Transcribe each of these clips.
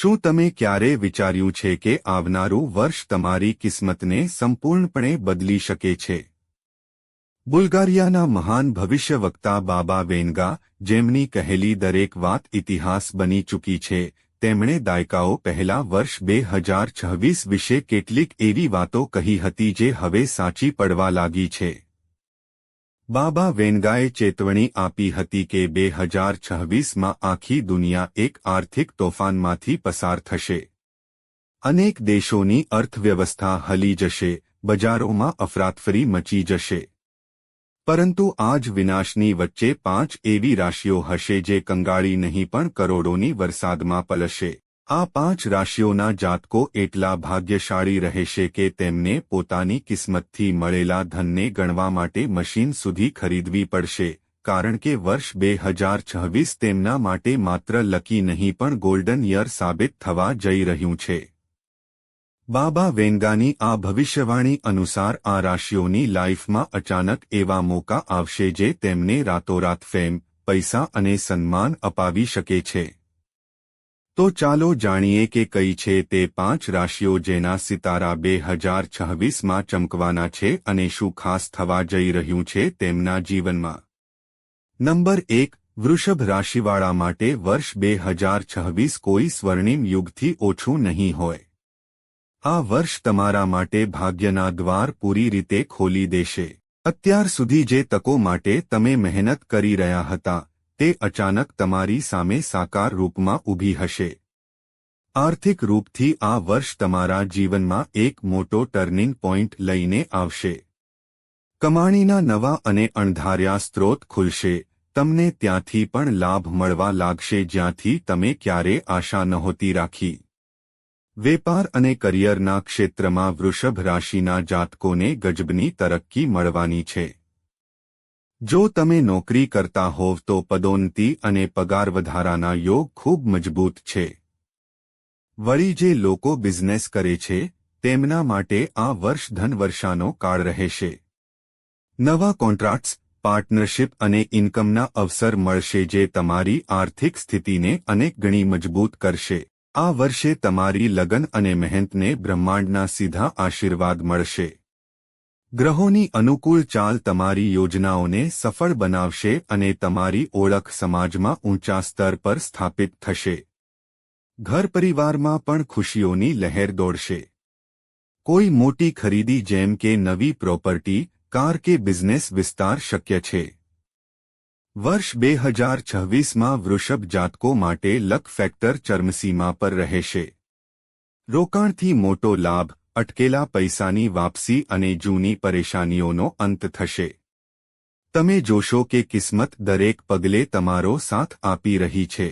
શું તમે ક્યારે વિચાર્યું છે કે આવનારું વર્ષ તમારી કિસ્મતને સંપૂર્ણપણે બદલી શકે છે? બુલ્ગારિયાના મહાન ભવિષ્યવક્તા બાબા વેનગા, જેમની કહેલી દરેક વાત ઇતિહાસ બની ચૂકી છે, તેમણે દાયકાઓ પહેલા વર્ષ બે હજાર છવ્વીસ વિશે કેટલીક એવી વાતો કહી હતી જે હવે સાચી પડવા લાગી છે. બાબા વેનગાએ ચેતવણી આપી હતી કે બે હજાર છવ્વીસમાં આખી દુનિયા એક આર્થિક તોફાનમાંથી પસાર થશે. અનેક દેશોની અર્થવ્યવસ્થા હલી જશે, બજારોમાં અફરાતફરી મચી જશે. પરંતુ આજ વિનાશની વચ્ચે પાંચ એવી રાશિઓ હશે જે કંગાળી નહીં પણ કરોડોની વરસાદમાં પલશે. આ પાંચ રાશિઓના જાતકો એટલા ભાગ્યશાળી રહેશે કે તેમને પોતાની કિસ્મતથી મળેલા ધનને ગણવા માટે મશીન સુધી ખરીદવી પડશે, કારણ કે વર્ષ બે હજાર છવ્વીસ તેમના માટે માત્ર લકી નહીં પણ ગોલ્ડન યર સાબિત થવા જઈ રહ્યું છે. બાબા વેંગાની આ ભવિષ્યવાણી અનુસાર આ રાશિઓની લાઇફમાં અચાનક એવા મોકા આવશે જે તેમને રાતોરાત ફેમ, પૈસા અને સન્માન અપાવી શકે છે. તો ચાલો જાણીએ કે કઈ છે તે પાંચ રાશિઓ જેના સિતારા બે હજાર છવ્વીસમાં ચમકવાના છે અને શું ખાસ થવા જઈ રહ્યું છે તેમના જીવનમાં. નંબર એક, વૃષભ રાશિવાળા માટે વર્ષ બે હજાર છવ્વીસ કોઈ સ્વર્ણિમ યુગથી ઓછું નહીં હોય. આ વર્ષ તમારા માટે ભાગ્યના દ્વાર પૂરી રીતે ખોલી દેશે. અત્યાર સુધી જે તકો માટે તમે મહેનત કરી રહ્યા હતા તે અચાનક તમારી સામે સાકાર રૂપમાં ઊભી હશે. આર્થિક રૂપથી આ વર્ષ તમારા જીવનમાં એક મોટો ટર્નિંગ પોઇન્ટ લઈને આવશે. કમાણીના નવા અને અણધાર્યા સ્ત્રોત ખુલશે. તમને ત્યાંથી પણ લાભ મળવા લાગશે જ્યાંથી તમે ક્યારે આશા નહોતી રાખી. વેપાર અને કરિયરના ક્ષેત્રમાં વૃષભ રાશિના જાતકોને ગજબની તરક્કી મળવાની છે. જો તમે નોકરી કરતા હોવ તો પદોન્નતિ અને પગાર વધારાના યોગ ખૂબ મજબૂત છે. વળી જે લોકો બિઝનેસ કરે છે, તેમના માટે આ વર્ષ ધનવર્ષાનો કાળ રહેશે. નવા કોન્ટ્રાક્ટ્સ, પાર્ટનરશિપ અને ઇન્કમના અવસર મળશે જે તમારી આર્થિક સ્થિતિને અનેક ગણી મજબૂત કરશે. આ વર્ષે તમારી લગન અને મહેનતને બ્રહ્માંડના સીધા આશીર્વાદ મળશે. ગ્રહોની અનુકૂળ ચાલ તમારી યોજનાઓને સફળ બનાવશે અને તમારી ઓળખ સમાજમાં ઊંચા સ્તર પર સ્થાપિત થશે. ઘર પરિવારમાં પણ ખુશીઓની લહેર દોડશે. કોઈ મોટી ખરીદી જેમ કે નવી પ્રોપર્ટી, કાર કે બિઝનેસ વિસ્તાર શક્ય છે. વર્ષ બે હજાર છવ્વીસમાં વૃષભ જાતકો માટે લક ફેક્ટર ચરમસીમા પર રહેશે. રોકાણથી મોટો લાભ અટકેલા પૈસાની વાપસી અને જૂની પરેશાનીઓનો અંત થશે. તમે જોશો કે કિસ્મત દરેક પગલે તમારો સાથ આપી રહી છે.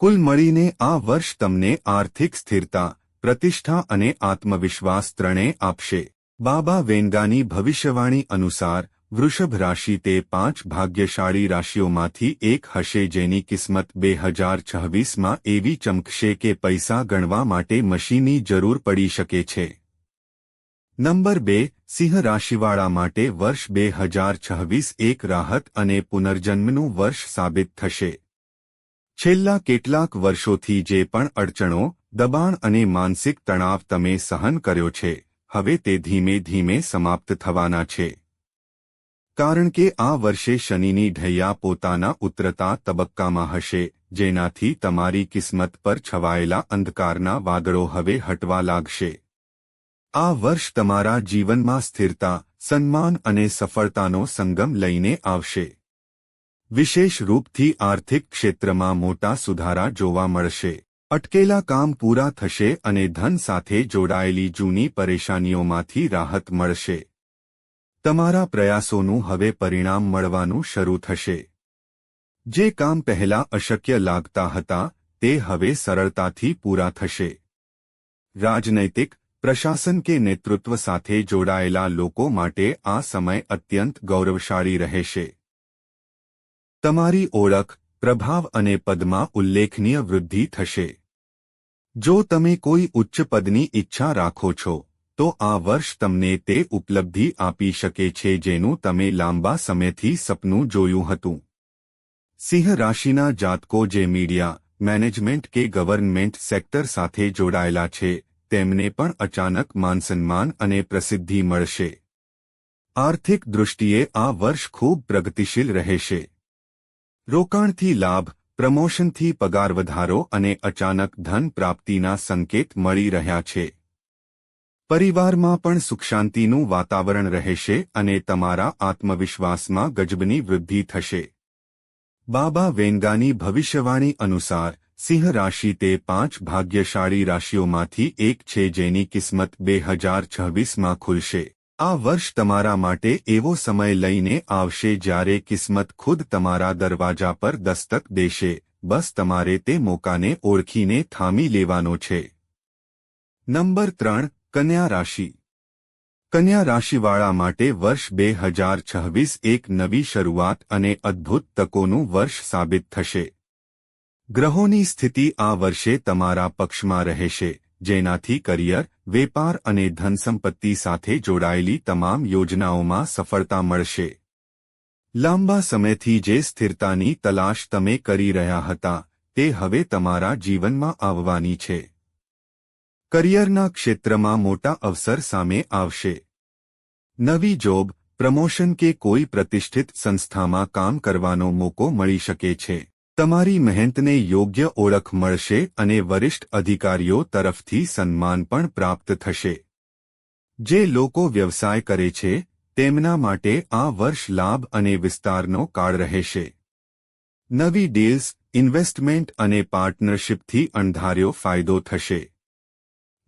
કુલ મળીને આ વર્ષ તમને આર્થિક સ્થિરતા, પ્રતિષ્ઠા અને આત્મવિશ્વાસ ત્રણે આપશે. બાબા વેંગાની ભવિષ્યવાણી અનુસાર વૃષભ રાશિ તે પાંચ ભાગ્યશાળી રાશિઓમાંથી એક હશે જેની કિસ્મત બે હજાર છવ્વીસમાં એવી ચમકશે કે પૈસા ગણવા માટે મશીની જરૂર પડી શકે છે. નંબર બે, સિંહ રાશિવાળા માટે વર્ષ બે હજાર છવ્વીસ એક રાહત અને પુનર્જન્મનું વર્ષ સાબિત થશે. છેલ્લા કેટલાક વર્ષોથી જે પણ અડચણો, દબાણ અને માનસિક તણાવ તમે સહન કર્યો છે, હવે તે ધીમે ધીમે સમાપ્ત થવાના છે. કારણ કે આ વર્ષે શનિની ઢૈયા પોતાના ઉતરતા તબક્કામાં હશે, જેનાથી તમારી કિસ્મત પર છવાયેલા અંધકારના વાદળો હવે હટવા લાગશે. આ વર્ષ તમારા જીવનમાં સ્થિરતા, સન્માન અને સફળતાનો સંગમ લઈને આવશે. વિશેષ રૂપથી આર્થિક ક્ષેત્રમાં મોટા સુધારા જોવા મળશે. અટકેલા કામ પૂરા થશે અને ધન સાથે જોડાયેલી જૂની પરેશાનીઓમાંથી રાહત મળશે. તમારા પ્રયાસોનું હવે પરિણામ મળવાનું શરૂ થશે. જે કામ પહેલા અશક્ય લાગતા હતા, તે હવે સરળતાથી પૂરા થશે. રાજનૈતિક, પ્રશાસન કે નેતૃત્વ સાથે જોડાયેલા લોકો માટે આ સમય અત્યંત ગૌરવશાળી રહેશે. તમારી ઓળખ, પ્રભાવ અને પદમાં ઉલ્લેખનીય વૃદ્ધિ થશે. જો તમે કોઈ ઉચ્ચ પદની ઈચ્છા રાખો છો તો આ વર્ષ તમને તે ઉપલબ્ધિ આપી શકે છે જેનું તમે લાંબા સમયથી સપનું જોયું હતું. સિંહ રાશિના જાતકો જે મીડિયા, મેનેજમેન્ટ કે ગવર્નમેન્ટ સેક્ટર સાથે જોડાયેલા છે, તેમને પણ અચાનક માનસન્માન અને પ્રસિદ્ધિ મળશે. આર્થિક દૃષ્ટિએ આ વર્ષ ખૂબ પ્રગતિશીલ રહેશે. રોકાણથી લાભ, પ્રમોશનથી પગાર વધારો અને અચાનક ધન પ્રાપ્તિના સંકેત મળી રહ્યા છે. પરિવારમાં પણ સુખશાંતિનું વાતાવરણ રહેશે અને તમારા આત્મવિશ્વાસમાં ગજબની વૃદ્ધિ થશે. બાબા વેંગાની ભવિષ્યવાણી અનુસાર, સિંહ રાશિ તે પાંચ ભાગ્યશાળી રાશિઓમાંથી એક છે જેની કિસ્મત બે હજાર છવ્વીસમાં ખુલશે. આ વર્ષ તમારા માટે એવો સમય લઈને આવશે જ્યારે કિસ્મત ખુદ તમારા દરવાજા પર દસ્તક દેશે, બસ તમારે તે મોકાને ઓળખીને થામી લેવાનો છે. નંબર ત્રણ કન્યા રાશિ. કન્યા રાશિવાળા માટે વર્ષ બે હજાર છવ્વીસ એક નવી શરૂઆત અને અદ્ભુત તકોનું વર્ષ સાબિત થશે. ગ્રહોની સ્થિતિ આ વર્ષે તમારા પક્ષમાં રહેશે, જેનાથી કરિયર, વેપાર અને ધનસંપત્તિ સાથે જોડાયેલી તમામ યોજનાઓમાં સફળતા મળશે. લાંબા સમયથી જે સ્થિરતાની તલાશ તમે કરી રહ્યા હતા, તે હવે તમારા જીવનમાં આવવાની છે. કરિયરના ક્ષેત્રમાં મોટા અવસર સામે આવશે. નવી જોબ, પ્રમોશન કે કોઈ પ્રતિષ્ઠિત સંસ્થામાં કામ કરવાનો મોકો મળી શકે છે. તમારી મહેનતને યોગ્ય ઓળખ મળશે અને વરિષ્ઠ અધિકારીઓ તરફથી સન્માન પણ પ્રાપ્ત થશે. જે લોકો વ્યવસાય કરે છે, તેમના માટે આ વર્ષ લાભ અને વિસ્તારનો કાળ રહેશે. નવી ડીલ્સ, ઇન્વેસ્ટમેન્ટ અને પાર્ટનરશિપથી અણધાર્યો ફાયદો થશે.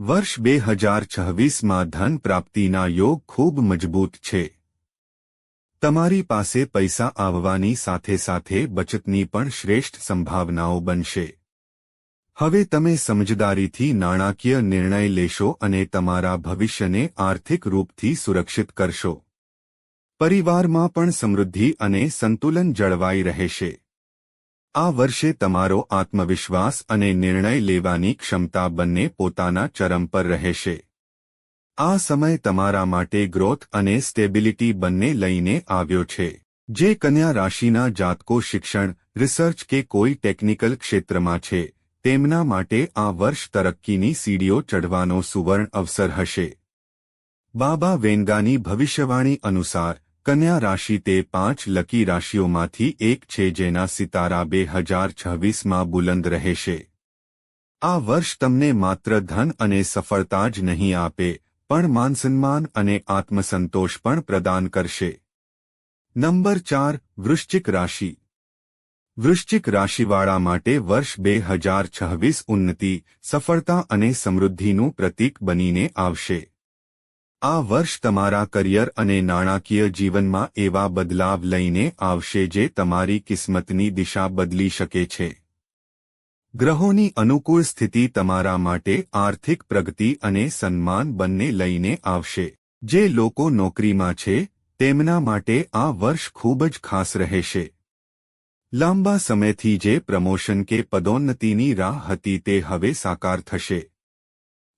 વર્ષ બે હજાર છવ્વીસમાં ધન પ્રાપ્તિના યોગ ખૂબ મજબૂત છે. તમારી પાસે પૈસા આવવાની સાથે સાથે બચતની પણ શ્રેષ્ઠ સંભાવનાઓ બનશે. હવે તમે સમજદારીથી નાણાકીય નિર્ણય લેશો અને તમારા ભવિષ્યને આર્થિક રૂપથી સુરક્ષિત કરશો. પરિવારમાં પણ સમૃદ્ધિ અને સંતુલન જળવાઈ રહેશે. આ વર્ષે તમારો આત્મવિશ્વાસ અને નિર્ણય લેવાની ક્ષમતા બંને પોતાના ચરમ પર રહેશે. આ સમય તમારા માટે ગ્રોથ અને સ્ટેબિલિટી બંને લઈને આવ્યો છે. જે કન્યા રાશિના જાતકો શિક્ષણ, રિસર્ચ કે કોઈ ટેકનિકલ ક્ષેત્રમાં છે, તેમના માટે આ વર્ષ તરક્કીની સીડીઓ ચઢવાનો સુવર્ણ અવસર હશે. બાબા વેંગાની ભવિષ્યવાણી અનુસાર કન્યા રાશિ તે પાંચ લકી રાશિઓમાંથી એક છે જેના સિતારા બે હજાર છવ્વીસમાં બુલંદ રહેશે. આ વર્ષ તમને માત્ર ધન અને સફળતા જ નહીં આપે, પણ માનસન્માન અને આત્મસંતોષ પણ પ્રદાન કરશે. નંબર ચાર, વૃશ્ચિક રાશિ. વૃશ્ચિક રાશિવાળા માટે વર્ષ બે હજાર છવ્વીસ ઉન્નતિ, સફળતા અને સમૃદ્ધિનું પ્રતીક બનીને આવશે. આ વર્ષ તમારા કરિયર અને નાણાકીય જીવનમાં એવા બદલાવ લઈને આવશે જે તમારી કિસ્મતની દિશા બદલી શકે છે. ગ્રહોની અનુકૂળ સ્થિતિ તમારા માટે આર્થિક પ્રગતિ અને સન્માન બંને લઈને આવશે. જે લોકો નોકરીમાં છે, તેમના માટે આ વર્ષ ખૂબ જ ખાસ રહેશે. લાંબા સમયથી જે પ્રમોશન કે પદોન્નતિની રાહ હતી તે હવે સાકાર થશે.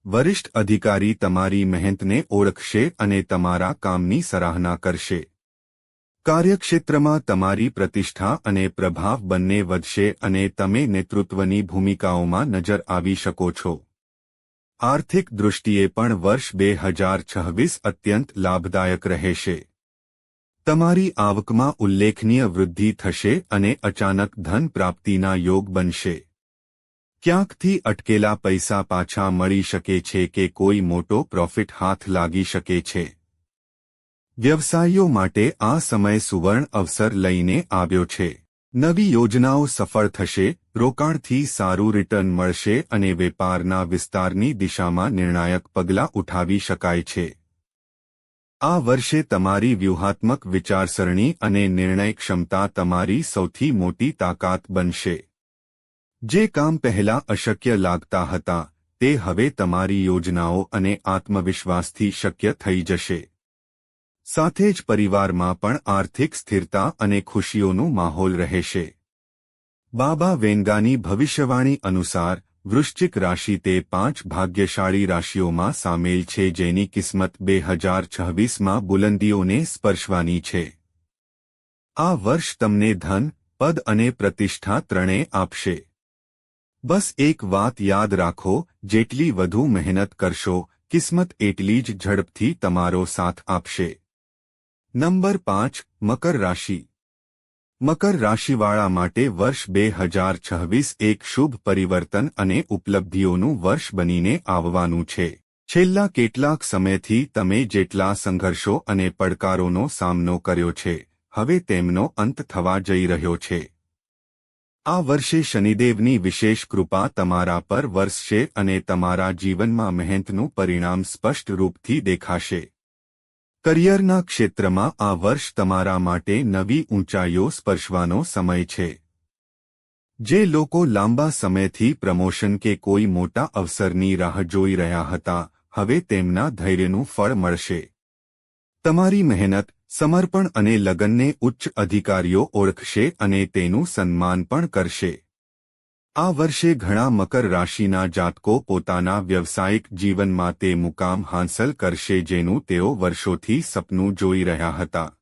વરિષ્ઠ અધિકારી તમારી મહેનતને ઓળખશે અને તમારા કામની સરાહના કરશે. કાર્યક્ષેત્રમાં તમારી પ્રતિષ્ઠા અને પ્રભાવ બંને વધશે અને તમે નેતૃત્વની ભૂમિકાઓમાં નજર આવી શકો છો. આર્થિક દૃષ્ટિએ પણ વર્ષ બે હજાર છવ્વીસ અત્યંત લાભદાયક રહેશે. તમારી આવકમાં ઉલ્લેખનીય વૃદ્ધિ થશે અને અચાનક ધન પ્રાપ્તિના યોગ બનશે. ક્યાંકથી અટકેલા પૈસા પાછા મળી શકે છે કે કોઈ મોટો પ્રોફિટ હાથ લાગી શકે છે? વ્યવસાયીઓ માટે આ સમય સુવર્ણ અવસર લઈને આવ્યો છે. નવી યોજનાઓ સફળ થશે, રોકાણથી સારું રિટર્ન મળશે અને વેપારના વિસ્તારની દિશામાં નિર્ણાયક પગલાં ઉઠાવી શકાય છે. આ વર્ષે તમારી વ્યૂહાત્મક વિચારસરણી અને નિર્ણય ક્ષમતા તમારી સૌથી મોટી તાકાત બનશે. જે કામ પહેલા અશક્ય લાગતા હતા, તે હવે તમારી યોજનાઓ અને આત્મવિશ્વાસથી શક્ય થઈ જશે. સાથે જ પરિવારમાં પણ આર્થિક સ્થિરતા અને ખુશીઓનું માહોલ રહેશે. બાબા વેંગાની ભવિષ્યવાણી અનુસાર, વૃશ્ચિક રાશિ તે પાંચ ભાગ્યશાળી રાશિઓમાં સામેલ છે જેની કિસ્મત બે હજાર છવ્વીસમાં બુલંદીઓને સ્પર્શવાની છે. આ વર્ષ તમને ધન, પદ અને પ્રતિષ્ઠા ત્રણે આપશે. બસ એક વાત યાદ રાખો, જેટલી વધુ મહેનત કરશો, કિસ્મત એટલી જ ઝડપથી તમારો સાથ આપશે. નંબર પાંચ, મકર રાશિ. મકર રાશિવાળા માટે વર્ષ બે હજાર છવ્વીસ એક શુભ પરિવર્તન અને ઉપલબ્ધિઓનું વર્ષ બનીને આવવાનું છે. છેલ્લા કેટલાક સમયથી તમે જેટલા સંઘર્ષો અને પડકારોનો સામનો કર્યો છે, હવે તેમનો અંત થવા જઈ રહ્યો છે. આ વર્ષે શનિદેવની વિશેષ કૃપા તમારા પર વરસશે અને તમારા જીવનમાં મહેનતનું પરિણામ સ્પષ્ટ રૂપથી દેખાશે. કરિયરના ક્ષેત્રમાં આ વર્ષ તમારા માટે નવી ઊંચાઈઓ સ્પર્શવાનો સમય છે. જે લોકો લાંબા સમયથી પ્રમોશન કે કોઈ મોટા અવસરની રાહ જોઈ રહ્યા હતા, હવે તેમના ધૈર્યનું ફળ મળશે. તમારી મહેનત સમર્પણ અને લગનને ઉચ્ચ અધિકારીઓ ઓળખશે અને તેનું સન્માન પણ કરશે. આ વર્ષે ઘણા મકર રાશિના જાતકો પોતાના વ્યવસાયિક જીવનમાં તે મુકામ હાંસલ કરશે જેનું તેઓ વર્ષોથી સપનું જોઈ રહ્યા હતા.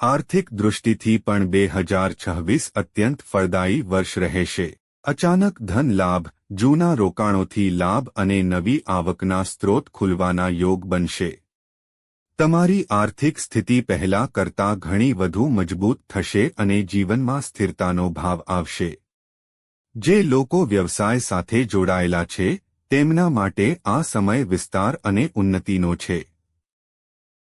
આર્થિક દૃષ્ટિથી પણ બે હજાર છવ્વીસ અત્યંત ફળદાયી વર્ષ રહેશે. અચાનક ધન લાભ, જૂના રોકાણોથી લાભ અને નવી આવકના સ્ત્રોત ખુલવાના યોગ બનશે. તમારી આર્થિક સ્થિતિ પહેલા કરતાં ઘણી વધુ મજબૂત થશે અને જીવનમાં સ્થિરતાનો ભાવ આવશે. જે લોકો વ્યવસાય સાથે જોડાયેલા છે, તેમના માટે આ સમય વિસ્તાર અને ઉન્નતિનો છે.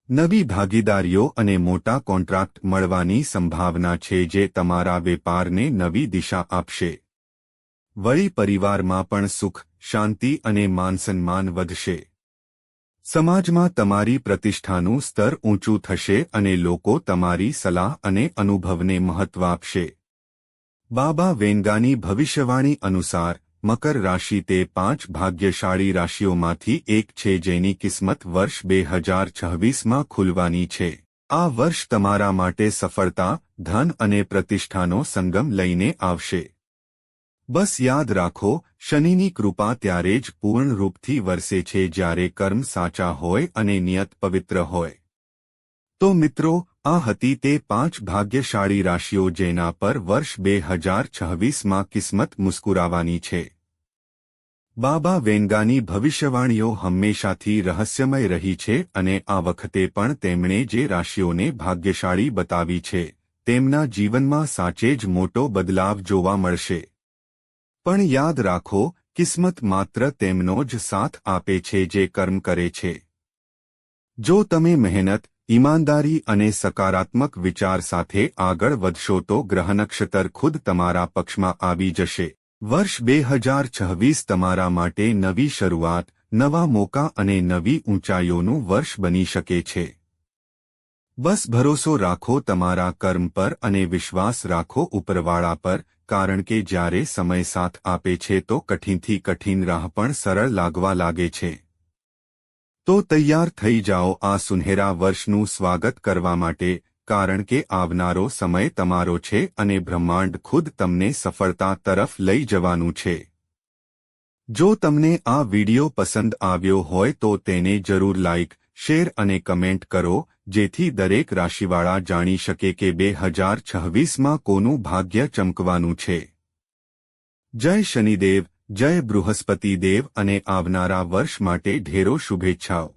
નવી ભાગીદારીઓ અને મોટા કોન્ટ્રાક્ટ મળવાની સંભાવના છે જે તમારા વેપારને નવી દિશા આપશે. વળી પરિવારમાં પણ સુખ, શાંતિ અને માનસન્માન વધશે. સમાજમાં તમારી પ્રતિષ્ઠાનું સ્તર ઊંચું થશે અને લોકો તમારી સલાહ અને અનુભવને મહત્વ આપશે. બાબા વેંગાની ભવિષ્યવાણી અનુસાર, મકર રાશિ તે પાંચ ભાગ્યશાળી રાશિઓમાંથી એક છે જેની કિસ્મત વર્ષ બે હજાર છવ્વીસમાં ખુલવાની છે. આ વર્ષ તમારા માટે સફળતા, ધન અને પ્રતિષ્ઠાનો સંગમ લઈને આવશે. બસ યાદ રાખો, શનિની કૃપા ત્યારે જ પૂર્ણ રૂપથી વરસે છે જ્યારે કર્મ સાચા હોય અને નિયત પવિત્ર હોય. તો મિત્રો, આ હતી તે પાંચ ભાગ્યશાળી રાશિઓ જેના પર વર્ષ બે હજાર છવ્વીસમાં કિસ્મત મુસ્કુરાવાની છે. બાબા વેંગાની ભવિષ્યવાણીઓ હંમેશાથી રહસ્યમય રહી છે અને આ વખતે પણ તેમણે જે રાશિઓને ભાગ્યશાળી બતાવી છે, તેમના જીવનમાં સાચે જ મોટો બદલાવ જોવા મળશે. પણ યાદ રાખો, કિસ્મત માત્ર તેમનો જ સાથ આપે છે જે કર્મ કરે છે. જો તમે મહેનત, ઈમાનદારી અને સકારાત્મક વિચાર સાથે આગળ વધશો તો ગ્રહ નક્ષત્ર ખુદ તમારા પક્ષમાં આવી જશે. વર્ષ બે હજાર છવ્વીસ તમારા માટે નવી શરૂઆત, નવા મોકા અને નવી ઊંચાઈઓનું વર્ષ બની શકે છે. બસ ભરોસો રાખો તમારા કર્મ પર અને વિશ્વાસ રાખો ઉપરવાળા પર, કારણ કે જ્યારે સમય સાથ આપે છે તો કઠિનથી કઠિન રાહ પણ સરળ લાગવા લાગે છે. તો તૈયાર થઈ જાઓ આ સુનહેરા વર્ષનું સ્વાગત કરવા માટે, કારણ કે આવનારો સમય તમારો છે અને બ્રહ્માંડ ખુદ તમને સફળતા તરફ લઈ જવાનું છે. જો તમને આ વિડિયો પસંદ આવ્યો હોય તો તેને જરૂર લાઇક શેર અને કમેન્ટ કરો, જેથી દરેક રાશિવાળા જાણી શકે કે બે હજાર છવ્વીસમાં કોનું ભાગ્ય ચમકવાનું છે. જય શનિદેવ, જય બૃહસ્પતિ દેવ અને આવનારા વર્ષ માટે ઢેરો શુભેચ્છાઓ.